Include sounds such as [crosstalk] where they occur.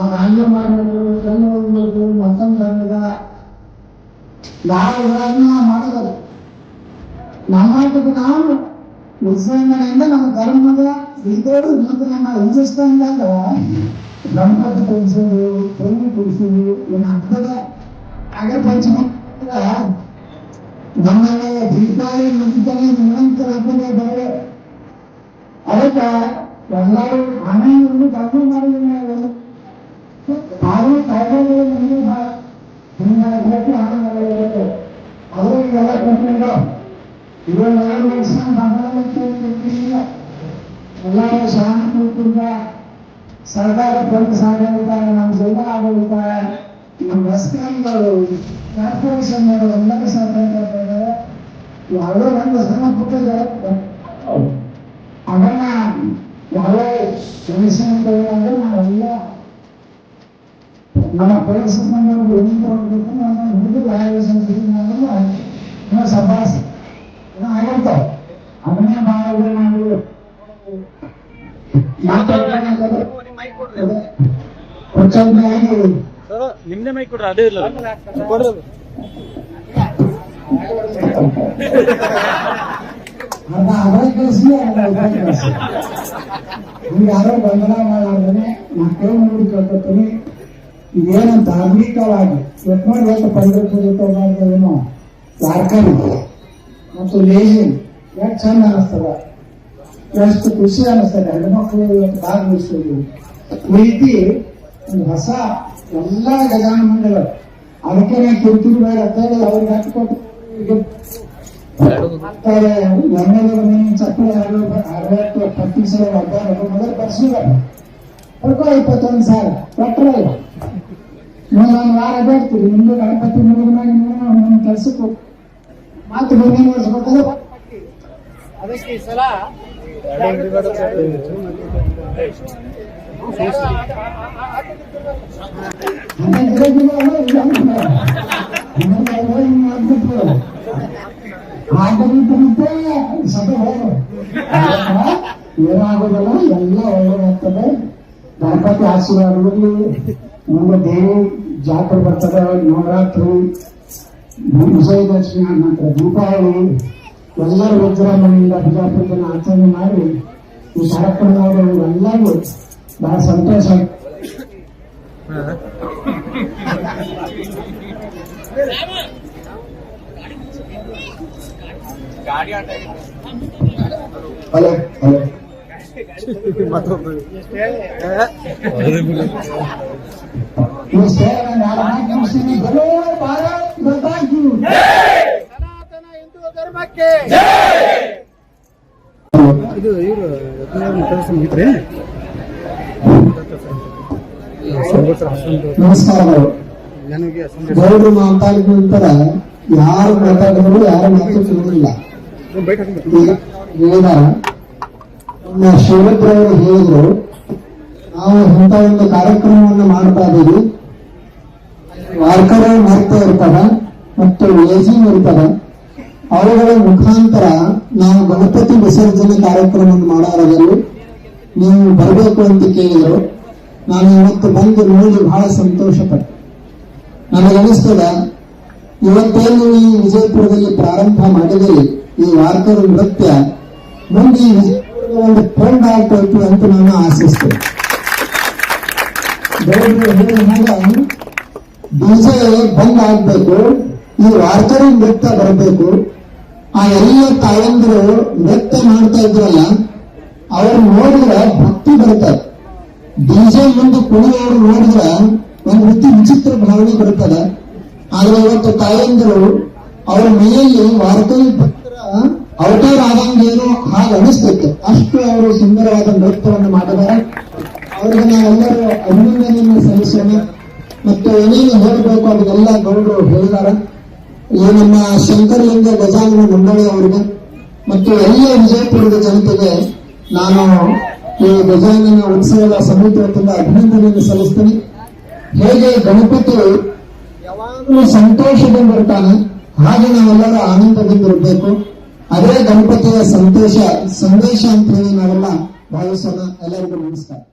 ನಾವು ಹಂಗೆ ಮಾಡಬೇಕು ಕಣ್ಣು ಹೋಗ್ಬೇಕು ಮತ್ತೊಂದು ಹಂಗದ ನಾವು ಇದನ್ನ ಮಾಡೋದಲ್ಲ ನಮ್ಮಟಕ್ಕೆ ನಾವು ಉತ್ಸಾಹಿಂದ ನಮ್ಮ ಧರ್ಮದ ಇದ್ದೋಡು ಮುಂದೆ ಉಜಿಸ್ತಾ ಇದ್ದಾಗ ಗಣಪತಿ ಕುಡಿಸೋದು ಪೊಂಗಿ ಕುಡಿಸೋದು ಏನು ಹಬ್ಬದ ನಾಗರ ಪಂಚಮಿ ನಮ್ಮನೆ ದೀಪಾವಳಿ ಮುಂಚಿತನೇ ನಿರಂತರ ಹಬ್ಬದ ಬೇರೆ ಅದಕ್ಕೆ ಎಲ್ಲರೂ ಮನೆಯಲ್ಲಿ ಕಮ್ಮಿ ಮಾಡಿದ್ರೆ ತಾವು ಕಾಯಿಲೆ ಮುಂದೆ ಹಿಂಗಾಗಿ ಆನಂದಗಳಿರುತ್ತೆ ಅವರಿಗೆಲ್ಲ ಕಂಪ್ನಿಗಳು ಇವಾಗ ಎರಡು ವರ್ಷ ಬಂಗಾಳಿಲ್ಲ ಎಲ್ಲರೂ ಶಾಂತಿಯಿಂದ ಸರ್ಕಾರ ಪೊಲೀಸ್ ಆಡಳಿತ ನಮ್ಮ ಜಿಲ್ಲಾ ಆಡಳಿತ, ನಮ್ಮ ರಸ್ತೆಗಳು ಕಾರ್ಪೊರೇಷನ್ಗಳು ಎಲ್ಲರೂ ಸಹಕಾರ ಇದ್ದಾರೆ. ಯಾವುದೋ ಒಂದು ಸಣ್ಣ ಪುಟ್ಟ ಅದನ್ನ ಯಾವುದೇ ಸಮಸ್ಯೆ ಅಂದ್ರೆ ನಾವೆಲ್ಲ ನಮ್ಮ ಪರಿಸ್ಥಿತಿ ಎಲ್ಲಿಂದ ಹೋಗ್ಬೇಕು ನಮ್ಮ ಹುಡುಗ ಸಂಸ್ಕೃತಿ ಇನ್ನೂ ಸಭಾಸ ನಿಮ್ದೇ ಮೈ ಕೊಡ್ರಿ ಅದೇ ಇಲ್ಲ ಅವರ ಈಗ ಯಾರೋ ಗೊಂದಲ ಮಾಡಿದ್ರೆ ಮಕ್ಕಳು ನೋಡಿ ಕೇಳ್ಕೊತೀನಿ [laughs] ಇದೇನು ಧಾರ್ಮಿಕವಾಗಿ ಎತ್ಕೊಂಡು ಎಷ್ಟು ಪಂಡಿತೇನೋ ಕಾರ್ಖಾನೆ. ಮತ್ತು ಲೇಜಿ ಎಷ್ಟು ಚಂದ ಅನಿಸ್ತದ? ಎಷ್ಟು ಖುಷಿ ಅನಿಸ್ತದೆ. ಹೆಣ್ಮಕ್ಳು ಇವತ್ತು ಭಾಗವಹಿಸೋದು ಈ ಒಂದು ಹೊಸ ಎಲ್ಲ ಗಜಾನ ಮಂಡಳ ಅದಕ್ಕೆ ಕಿರುಕಿರಿ ಬೇಡ ಅಂತ ಹೇಳಿ ಅವ್ರಿಗೆ ಹಾಕಿಕೊಟ್ಟು ಆಗ್ತಾರೆ ಎಮ್ಮೆಲ್ಲೆ ಮನೆ ಚಪ್ಪಲಿ ಅರವತ್ತು ಪತ್ತಿ ಸಾವಿರ ಹದಿನಾರು ಮೊದಲು ಬರ್ಸಿದ್ದಾರೆ ಇಪ್ಪತ್ತೊಂದು ಸಾವಿರ. ಕೊಟ್ಟರೆ ಇನ್ನೊಂದು ವಾರ ಬೇಡ್ತೀವಿ. ನಿಮ್ದು ಗಣಪತಿ ಮುಗಿದ್ಮೇಲೆ ನೀವು ನಿಮ್ಮ ಕೆಲಸಕ್ಕೆ ಮಾತು ಮುಂದಿನ ವರ್ಷ ಕೊಟ್ಟರೆ ಅದಕ್ಕೆ ಈ ಸಲ ಏನಾಗೋದಲ್ಲ ಎಲ್ಲ ಒಳ್ಳೇದಾಗ್ತದೆ ಗಣಪತಿ ಆಶೀರ್ವಾದಗಳು ಮುಂದೆ ದೇವಿ ಜಾತ್ರೆ ಬರ್ತದೆ ನವರಾತ್ರಿ ವಿಜಯದಶಮಿ ನಂತರ ದೀಪಾವಳಿ ಎಲ್ಲರೂ ವಿಜೃಂಭಣೆಯಿಂದ ಬಿಜಾಪುರ ಜನ ಆಚರಣೆ ಮಾಡಿ ಈ ಕಾರ್ಯಕ್ರಮಗಳು ಎಲ್ಲರಿಗೂ ಬಹಳ ಸಂತೋಷ ಆಯ್ತು ಹಲೋ ಹಲೋ ಸನಾತನ ಹಿಂದೂ ಧರ್ಮಕ್ಕೆ ಇದು ಇವರು ಮುಗಿದ್ರಿ ನಮಸ್ಕಾರಗಳು ನನಗೆ ಮಾತಾಡಿದ ನಂತರ ಯಾರು ಮಾತಾಡಿದ್ರು ಯಾರು ಮಾತು ಕೇಳಿಲ್ಲ ಬೈಕ್ ಈಗ ನಮ್ಮ ಶಿವರುದ್ರವರು ಹೇಳಿದ್ರು, ನಾವು ಇಂಥ ಒಂದು ಕಾರ್ಯಕ್ರಮವನ್ನು ಮಾಡ್ತಾ ಇದ್ದೀವಿ. ವಾರ್ಕರ ಮಾಡ್ತಾ ಇರ್ತಾರ ಮತ್ತು ಏಜಿಂಗ್ ಇರ್ತಾರ. ಅವುಗಳ ಮುಖಾಂತರ ನಾವು ಗಣಪತಿ ವಿಸರ್ಜನೆ ಕಾರ್ಯಕ್ರಮವನ್ನು ಮಾಡೋದ್ರಲ್ಲಿ ನೀವು ಬರಬೇಕು ಅಂತ ಕೇಳಿದ್ರು. ನಾನು ಇವತ್ತು ಬಂದು ನೋಡಿ ಬಹಳ ಸಂತೋಷ ಪಟ್ಟೆ ನನಗನಿಸ್ತದ ಇವತ್ತೇನು ಈ ವಿಜಯಪುರದಲ್ಲಿ ಪ್ರಾರಂಭ ಮಾಡಿದರೆ ಈ ವಾರ್ಕರ ನೃತ್ಯ ಮುಂದೆ ಒಂದು ಟ್ರೆಂಡ್ ಆಗ್ಬೇಕು ಅಂತ ನಾನು ಆಶಿಸ್ತೇನೆ. ಡಿಜೆ ಬಂದ್ ಆಗ್ಬೇಕು, ಈ ವಾರ್ಕರಿ ನೃತ್ಯ ಬರಬೇಕು. ಆ ಎಲ್ಲ ತಾಯಂದಿರು ನೃತ್ಯ ಮಾಡ್ತಾ ಇದ್ರಲ್ಲ, ಅವ್ರು ನೋಡಿದ್ರೆ ಭಕ್ತಿ ಬರ್ತಾರೆ ಡಿಜೆ ಮುಂದೆ ಕುಣಿಯವರು ನೋಡಿದ್ರೆ ಒಂದು ರೀತಿ ವಿಚಿತ್ರ ಭಾವನೆ ಬರ್ತದೆ ಆದ್ರೆ ಇವತ್ತು ತಾಯಂದಿರು, ಅವ್ರ ಮನೆಯಲ್ಲಿ ವಾರ್ಕರಿ ಭಕ್ತರ ಅವತಾರ ಆದಂಗೇನು ಹಾಗೆ ಅನಿಸ್ತೈತೆ ಅಷ್ಟು ಅವರು ಸುಂದರವಾದ ನೃತ್ಯವನ್ನು ಮಾಡಿದ್ದಾರೆ. ಅವರಿಗೆ ನಾವೆಲ್ಲರೂ ಅಭಿನಂದನೆಯನ್ನು ಸಲ್ಲಿಸೋಣ. ಮತ್ತು ಏನೇನು ಹೇಳಬೇಕು ಅದನ್ನೆಲ್ಲ ಗೌಡರು ಹೇಳಿದ್ದಾರೆ. ಈ ನಮ್ಮ ಶಂಕರಲಿಂಗ ಗಜಾನನ ಮಂಡಳಿ ಅವರಿಗೆ. ಮತ್ತು ಎಲ್ಲ ವಿಜಯಪುರದ ಜನತೆಗೆ ನಾನು ಈ ಗಜಾನನ ಉತ್ಸವದ ಸಮಿತಿ ವತಿಯಿಂದ ಅಭಿನಂದನೆಯನ್ನು ಸಲ್ಲಿಸ್ತೀನಿ. ಹೇಗೆ ಗಣಪತಿ ಯಾವಾಗಲೂ ಸಂತೋಷದಿಂದ ಬರ್ತಾನೆ, ಹಾಗೆ ನಾವೆಲ್ಲರೂ ಆನಂದದಿಂದ ಇರಬೇಕು. ಅದೇ ಗಣಪತಿಯ ಸಂತೋಷ ಸಂದೇಶ ಅಂತ ಹೇಳಿ ನಾವೆಲ್ಲ ಭಾವಿಸೋಣ. ಎಲ್ಲರಿಗೂ ನಮಸ್ಕಾರ.